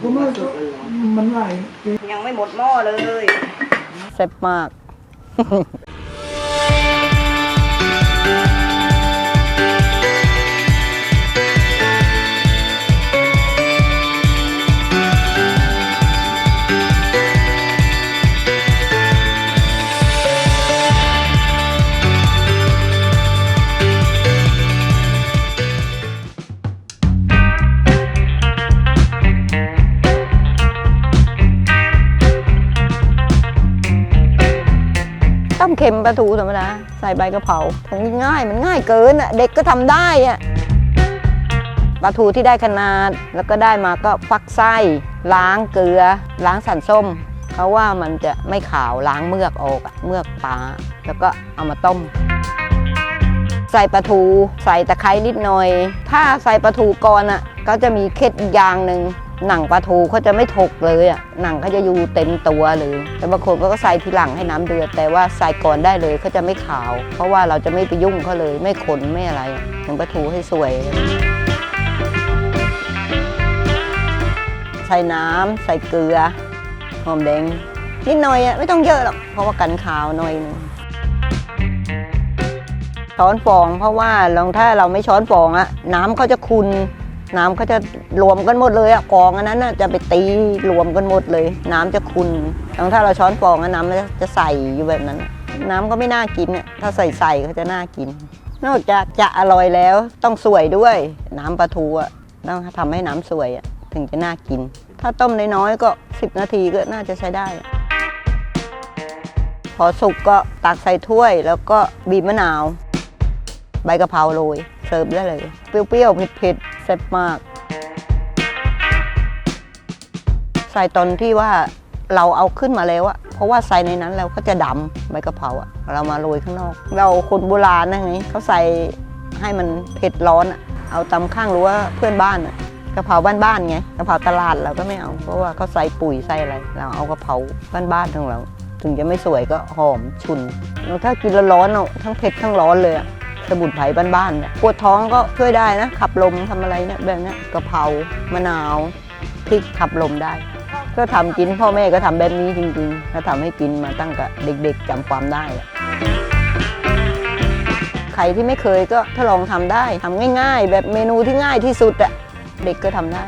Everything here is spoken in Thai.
ผมว่ามันไหลยังไม่หมดหม้อเลยแซ่บมาก ต้มเค็มปลาทูธรรมดาใส่ใบกะเพราของง่ายมันง่ายเกินอะเด็กก็ทำได้อะปลาทูที่ได้ขนาดแล้วก็ได้มาก็ฟักไส้ล้างเกลือ ล้างสันส้ม เพราะว่ามันจะไม่ขาวล้างเมือกออกเมือกปลาแล้วก็เอามาต้ม ใส่ปลาทู ใส่ตะไคร้นิดหน่อย ถ้าใส่ปลาทูก่อนอะก็จะมีเคล็ดอย่างหนึ่ง หนังปลาทูเขาจะไม่ถกเลยอะหนังเขาจะอยู่เต็มตัวเลย แต่บางคนก็ใส่ทีหลังให้น้ำเดือด แต่ว่าใส่ก่อนได้เลยเขาจะไม่ขาว เพราะว่าเราจะไม่ไปยุ่งเขาเลย ไม่ขนไม่อะไรหนังปลาทูให้สวย ใส่น้ำใส่เกลือหอมแดงนิดหน่อยอะไม่ต้องเยอะหรอกเพราะว่ากันขาวหน่อยหนึงช้อนฟองเพราะว่าลองถ้าเราไม่ช้อนฟองอะน้ำเขาจะคุน น้ำเขาจะรวมกันหมดเลยอะกองอันนั้นน่ะจะไปตีรวมกันหมดเลย น้ำจะคุนลองถ้าเราช้อนฟองอะน้ำจะใส่อยู่แบบนั้น น้ำก็ไม่น่ากินอะถ้าใส่ใส่เขาจะน่ากิน นอกจากจะอร่อยแล้วต้องสวยด้วย น้ำปลาทูอะต้องทำให้น้ำสวยอะถึงจะน่ากิน ถ้าต้มน้อยๆก็ 10 นาทีก็น่าจะใช้ได้ พอสุกก็ตักใส่ถ้วยแล้วก็บีบมะนาว ใบกะเพราโรย เสิร์ฟได้เลย เปรี้ยวๆเผ็ดๆแซ่บมาก ใส่ตอนที่ว่าเราเอาขึ้นมาแล้วอะเพราะว่าใส่ในนั้นแล้วก็จะดำใบกะเพราอะเรามาโรยข้างนอก เราคนโบราณนะไงเขาใส่ให้มันเผ็ดร้อนอะเอาตำข้างหรั้วเพื่อนบ้านอะกะเพราบ้านๆไงกะเพราตลาดเราก็ไม่เอา เพราะว่าเขาใส่ปุ๋ยใส่อะไรเราเอากะเพราบ้านๆของเรา ถึงจะไม่สวยก็หอมฉุนแล้วถ้ากินแล้วร้อนเอาทั้งเผ็ดทั้งร้อนเลยอะ สมุนไพรบ้านๆเนี่ยปวดท้องก็ช่วยได้นะ ขับลมทำอะไรเนี่ยแบบนี้ยกะเพรามะนาวพริกขับลมได้ ก็ทำกินพ่อแม่ก็ทำแบบนี้จริงๆก็ทำให้กินมาตั้งแต่เด็ก ๆจำความได้ใครที่ไม่เคยก็ถ้าลองทำได้ทำง่าย ๆ แบบเมนูที่ง่ายที่สุดอะเด็กก็ทำได้